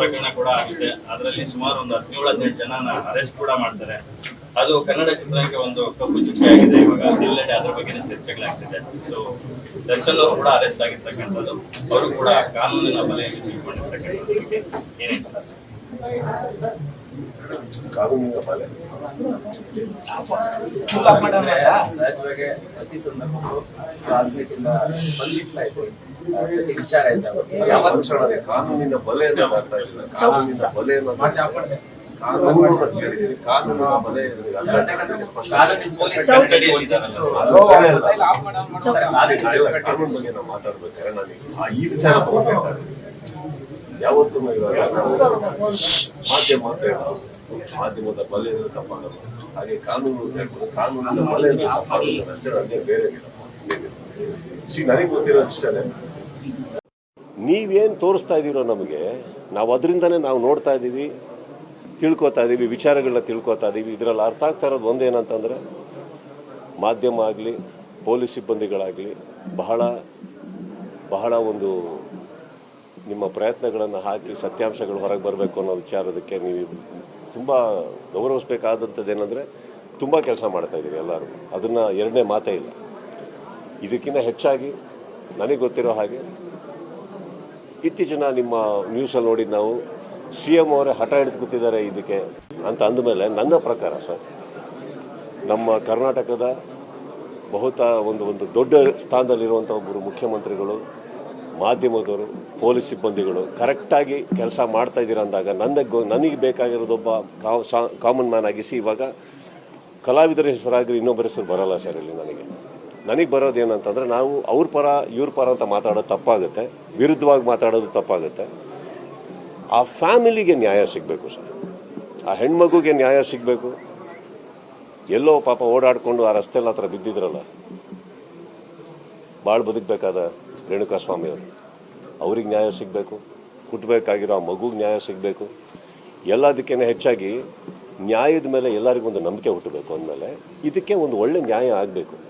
ಪ್ರಕರಣ ಕೂಡ ಆಗಿದೆ ಅದರಲ್ಲಿ ಸುಮಾರು ಒಂದು ಹದಿನೇಳು ಹದಿನೆಂಟು ಜನನ ಅರೆಸ್ಟ್ ಕೂಡ ಮಾಡ್ತಾರೆ. ಅದು ಕನ್ನಡ ಚಿತ್ರಕ್ಕೆ ಒಂದು ಕಪ್ಪು ಚುಕ್ಕೆ ಆಗಿದೆ. ಇವಾಗ ಎಲ್ಲೆಡೆ ಅದ್ರ ಬಗ್ಗೆ ಚರ್ಚೆಗಳಾಗ್ತಿದೆ ಸೊ ದರ್ಶನ್ ಅವರು ಕೂಡ ಅರೆಸ್ಟ್ ಆಗಿರ್ತಕ್ಕಂಥದ್ದು. ಅವರು ಕೂಡ ಕಾನೂನಿನ ಬಲೆಯಲ್ಲಿ ಸಿಕ್ಕೊಂಡಿರ್ತಕ್ಕಂಥದ್ದು. ಏನ್ ಸಹಜವಾಗಿ ಪ್ರತಿ ಸಂದರ್ಭಕ್ಕೂ ರಾಜಕೀಯದಿಂದ ಸ್ಪಂದಿಸ್ತಾ ಇದ್ದೀವಿ ವಿಚಾರ ಇದ್ದಾಗ ಕಾನೂನಿನ ಬಲೆ ಮಾಡ್ತಾ ಇಲ್ಲ. ಕಾನೂನಿನ ಬಲೆ ಕಾನೂನು ಬಲೆ. ಕಾನೂನು. ಯಾವತ್ತೂ ಇವಾಗ ಮಾಧ್ಯಮ ಮಾಧ್ಯಮದ ಬಲೆ ತಪ್ಪಾಗಲ್ಲ ಹಾಗೆ ಕಾನೂನು ಅಂತ ಹೇಳ್ಬೋದು ಕಾನೂನಿನ ಬಲೆ ತಪ್ಪಾಗಲ್ಲ ಅಷ್ಟೇ ಅದೇ ಬೇರೆ ನನಗೆ ಗೊತ್ತಿರೋ ಇಷ್ಟನೇ ನೀವೇನು ತೋರಿಸ್ತಾ ಇದ್ದೀರೋ ನಮಗೆ, ನಾವು ಅದರಿಂದನೇ ನಾವು ನೋಡ್ತಾ ಇದ್ದೀವಿ ತಿಳ್ಕೊತಾ ಇದ್ದೀವಿ ವಿಚಾರಗಳನ್ನ ತಿಳ್ಕೊತಾ ಇದ್ದೀವಿ ಇದರಲ್ಲಿ ಅರ್ಥ ಆಗ್ತಾ ಇರೋದು ಒಂದೇನಂತಂದರೆ, ಮಾಧ್ಯಮ ಆಗಲಿ, ಪೊಲೀಸ್ ಸಿಬ್ಬಂದಿಗಳಾಗಲಿ, ಬಹಳ ಬಹಳ ಒಂದು ನಿಮ್ಮ ಪ್ರಯತ್ನಗಳನ್ನು ಹಾಕಿ ಸತ್ಯಾಂಶಗಳು ಹೊರಗೆ ಬರಬೇಕು ಅನ್ನೋ ವಿಚಾರದಕ್ಕೆ ನೀವು ತುಂಬ ಗೌರವಿಸ್ಬೇಕಾದಂಥದ್ದು ಏನಂದರೆ ತುಂಬ ಕೆಲಸ ಮಾಡ್ತಾ ಇದ್ದೀವಿ ಎಲ್ಲರೂ. ಅದನ್ನು ಎರಡನೇ ಮಾತೇ ಇಲ್ಲ. ಇದಕ್ಕಿಂತ ಹೆಚ್ಚಾಗಿ ನನಗೆ ಗೊತ್ತಿರೋ ಹಾಗೆ ಇತ್ತೀಚಿನ ನಿಮ್ಮ ನ್ಯೂಸಲ್ಲಿ ನೋಡಿದ್ದು ನಾವು ಸಿ ಎಂ ಅವರೇ ಹಠ ಹಿಡಿದು ಕೂತಿದ್ದಾರೆ ಇದಕ್ಕೆ ಅಂತ ಅಂದಮೇಲೆ ನನ್ನ ಪ್ರಕಾರ ಸರ್, ನಮ್ಮ ಕರ್ನಾಟಕದ ಬಹುತ ಒಂದು ಒಂದು ದೊಡ್ಡ ಸ್ಥಾನದಲ್ಲಿರುವಂಥ ಒಬ್ಬರು ಮುಖ್ಯಮಂತ್ರಿಗಳು, ಮಾಧ್ಯಮದವರು, ಪೊಲೀಸ್ ಸಿಬ್ಬಂದಿಗಳು ಕರೆಕ್ಟಾಗಿ ಕೆಲಸ ಮಾಡ್ತಾ ಇದ್ದೀರ ಅಂದಾಗ ನನಗೆ ನನಗೆ ಬೇಕಾಗಿರೋದೊಬ್ಬ ಕಾಮನ್ ಮ್ಯಾನ್ ಆಗಿಸಿ ಇವಾಗ ಕಲಾವಿದರ ಹೆಸರಾಗಿ ಇನ್ನೊಬ್ಬರ ಹೆಸರು ಬರಲ್ಲ ಸರ್ ಇಲ್ಲಿ ನನಗೆ. ನನಗೆ ಬರೋದು ಏನಂತಂದರೆ ನಾವು ಅವ್ರ ಪರ, ಇವ್ರ ಪರ ಅಂತ ಮಾತಾಡೋದು ತಪ್ಪಾಗುತ್ತೆ, ವಿರುದ್ಧವಾಗಿ ಮಾತಾಡೋದು ತಪ್ಪಾಗುತ್ತೆ. ಆ ಫ್ಯಾಮಿಲಿಗೆ ನ್ಯಾಯ ಸಿಗಬೇಕು ಸರ್. ಆ ಹೆಣ್ಮಗುಗೆ ನ್ಯಾಯ ಸಿಗಬೇಕು. ಎಲ್ಲೋ ಪಾಪ ಓಡಾಡಿಕೊಂಡು ಆ ರಸ್ತೆಲ್ಲ ಹತ್ರ ಬಿದ್ದಿದ್ರಲ್ಲ. ಭಾಳ ಬದುಕಬೇಕಾದ ರೇಣುಕಾ ಸ್ವಾಮಿಯವರು ಅವ್ರಿಗೆ ನ್ಯಾಯ ಸಿಗಬೇಕು. ಹುಟ್ಟಬೇಕಾಗಿರೋ ಆ ಮಗುಗೆ ನ್ಯಾಯ ಸಿಗಬೇಕು. ಎಲ್ಲದಕ್ಕೇನೆ ಹೆಚ್ಚಾಗಿ ನ್ಯಾಯದ ಮೇಲೆ ಎಲ್ಲರಿಗೂ ಒಂದು ನಂಬಿಕೆ ಹುಟ್ಟಬೇಕು ಅಂದಮೇಲೆ ಇದಕ್ಕೆ ಒಂದು ಒಳ್ಳೆ ನ್ಯಾಯ ಆಗಬೇಕು.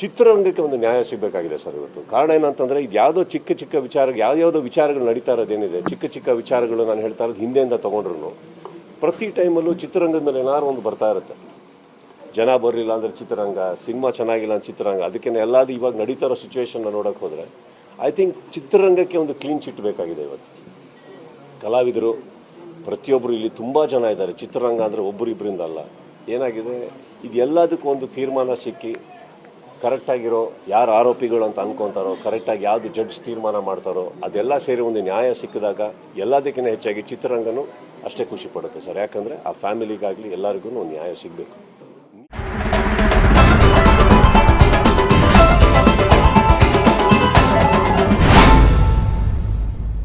ಚಿತ್ರರಂಗಕ್ಕೆ ಒಂದು ನ್ಯಾಯ ಸಿಗಬೇಕಾಗಿದೆ ಸರ್ ಇವತ್ತು. ಕಾರಣ ಏನಂತಂದರೆ ಇದು ಯಾವುದೋ ಚಿಕ್ಕ ಚಿಕ್ಕ ವಿಚಾರ ಯಾವ್ಯಾವುದೋ ವಿಚಾರಗಳು ನಡೀತಾ ಇರೋದೇನಿದೆ ಚಿಕ್ಕ ಚಿಕ್ಕ ವಿಚಾರಗಳು ನಾನು ಹೇಳ್ತಾ ಇರೋದು ಹಿಂದೆಯಿಂದ ತೊಗೊಂಡ್ರು ಪ್ರತಿ ಟೈಮಲ್ಲೂ ಚಿತ್ರರಂಗದ ಮೇಲೆ ಏನಾದ್ರು ಒಂದು ಬರ್ತಾ ಇರುತ್ತೆ. ಜನ ಬರಲಿಲ್ಲ ಅಂದರೆ ಚಿತ್ರರಂಗ, ಸಿನಿಮಾ ಚೆನ್ನಾಗಿಲ್ಲ ಅಂತ ಚಿತ್ರರಂಗ. ಅದಕ್ಕೆ ಎಲ್ಲಾದ್ರೂ ಇವಾಗ ನಡೀತಾ ಇರೋ ಸಿಚುವೇಶನ್ನ ನೋಡೋಕೆ ಹೋದರೆ ಐ ಥಿಂಕ್ ಚಿತ್ರರಂಗಕ್ಕೆ ಒಂದು ಕ್ಲೀನ್ ಚಿಟ್ ಬೇಕಾಗಿದೆ ಇವತ್ತು. ಕಲಾವಿದರು ಪ್ರತಿಯೊಬ್ಬರು ಇಲ್ಲಿ ತುಂಬ ಜನ ಇದ್ದಾರೆ. ಚಿತ್ರರಂಗ ಅಂದರೆ ಒಬ್ಬರಿಬ್ಬರಿಂದ ಅಲ್ಲ. ಏನಾಗಿದೆ? ಇದು ಎಲ್ಲದಕ್ಕೂ ಒಂದು ತೀರ್ಮಾನ ಸಿಕ್ಕಿ ಕರೆಕ್ಟಾಗಿರೋ ಯಾರು ಆರೋಪಿಗಳು ಅಂತ ಅನ್ಕೊಂತಾರೋ, ಕರೆಕ್ಟಾಗಿ ಯಾವುದು ಜಡ್ಜ್ ತೀರ್ಮಾನ ಮಾಡ್ತಾರೋ, ಅದೆಲ್ಲ ಸೇರಿ ಒಂದು ನ್ಯಾಯ ಸಿಕ್ಕಿದಾಗ ಎಲ್ಲದಕ್ಕಿಂತ ಹೆಚ್ಚಾಗಿ ಚಿತ್ರರಂಗನೂ ಅಷ್ಟೇ ಖುಷಿ ಪಡುತ್ತೆ ಸರ್. ಯಾಕಂದರೆ ಆ ಫ್ಯಾಮಿಲಿಗಾಗಲಿ ಎಲ್ಲರಿಗೂ ಒಂದು ನ್ಯಾಯ ಸಿಗಬೇಕು.